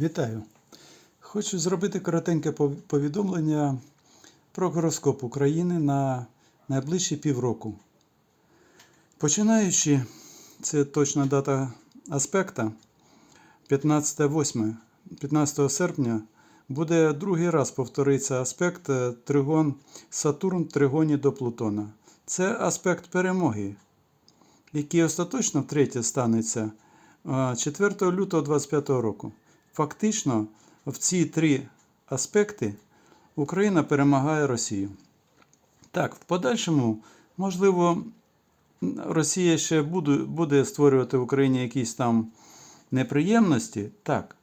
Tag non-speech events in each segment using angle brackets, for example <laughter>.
Вітаю! Хочу зробити коротеньке повідомлення про гороскоп України на найближчі півроку. Починаючи, це точна дата аспекта, 15-8, 15 серпня буде другий раз повториться аспект е, тригон Сатурн в тригоні до Плутона. Це аспект перемоги, який остаточно втретє станеться е, 4 лютого 2025 року. Фактично, в ці три аспекти Україна перемагає Росію. Так, в подальшому, можливо, Росія ще буде, створювати в Україні якісь там неприємності. Так,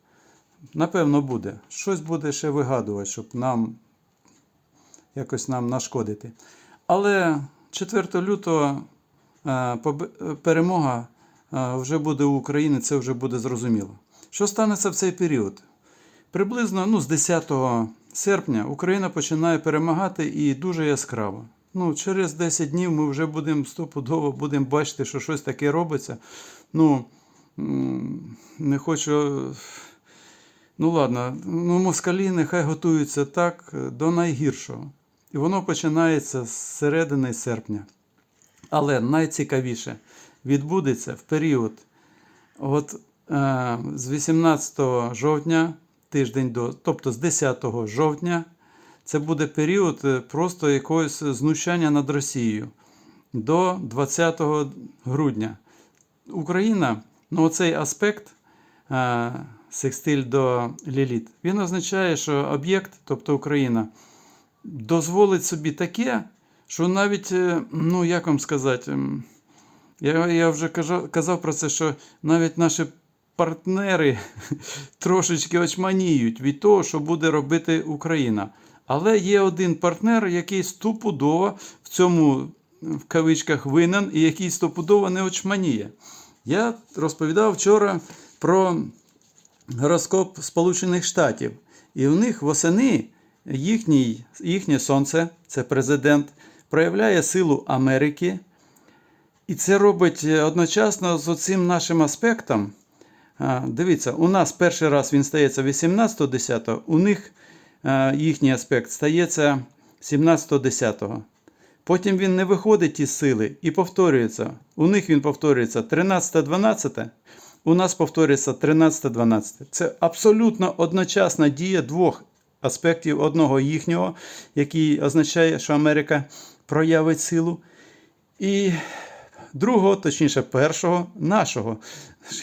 напевно, буде. Щось буде ще вигадувати, щоб нам якось нам нашкодити. Але 4 лютого е, е, перемога вже буде у України, це вже буде зрозуміло. Що станеться в цей період? Приблизно ну, з 10 серпня Україна починає перемагати і дуже яскраво. Ну, через 10 днів ми вже будемо стопудово будемо бачити, що щось таке робиться. Ну, не хочу. Ну ладно, ну москалі нехай готуються так е, до найгіршого. І воно починається з середини серпня. Але найцікавіше відбудеться в період от, е, з 18 жовтня, тиждень до, тобто з 10 жовтня, це буде період е, просто якогось знущання над Росією до 20 грудня. Україна, ну оцей аспект е, секстиль до ліліт, він означає, що об'єкт, тобто Україна, дозволить собі таке, що навіть, е, ну як вам сказати, я, я вже казав, казав про це, що навіть наші партнери <laughs> трошечки очманіють від того, що буде робити Україна. Але є один партнер, який стопудово в цьому в кавичках винен і який стопудово не очманіє. Я розповідав вчора про гороскоп Сполучених Штатів. І в них восени їхній, їхнє сонце, це президент, проявляє силу Америки. І це робить е, одночасно з оцим нашим аспектом. Дивіться, у нас перший раз він стається 18.10, у них е, їхній аспект стається 17.10. Потім він не виходить із сили і повторюється. У них він повторюється 13.12, у нас повторюється 13.12. Це абсолютно одночасна дія двох аспектів одного їхнього, який означає, що Америка проявить силу. І другого, точніше, першого нашого,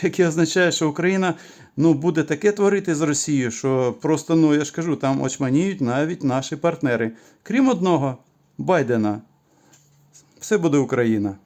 який означає, що Україна ну, буде таке творити з Росією, що просто, ну я ж кажу, там очманіють навіть наші партнери. Крім одного, Байдена. Все буде Україна.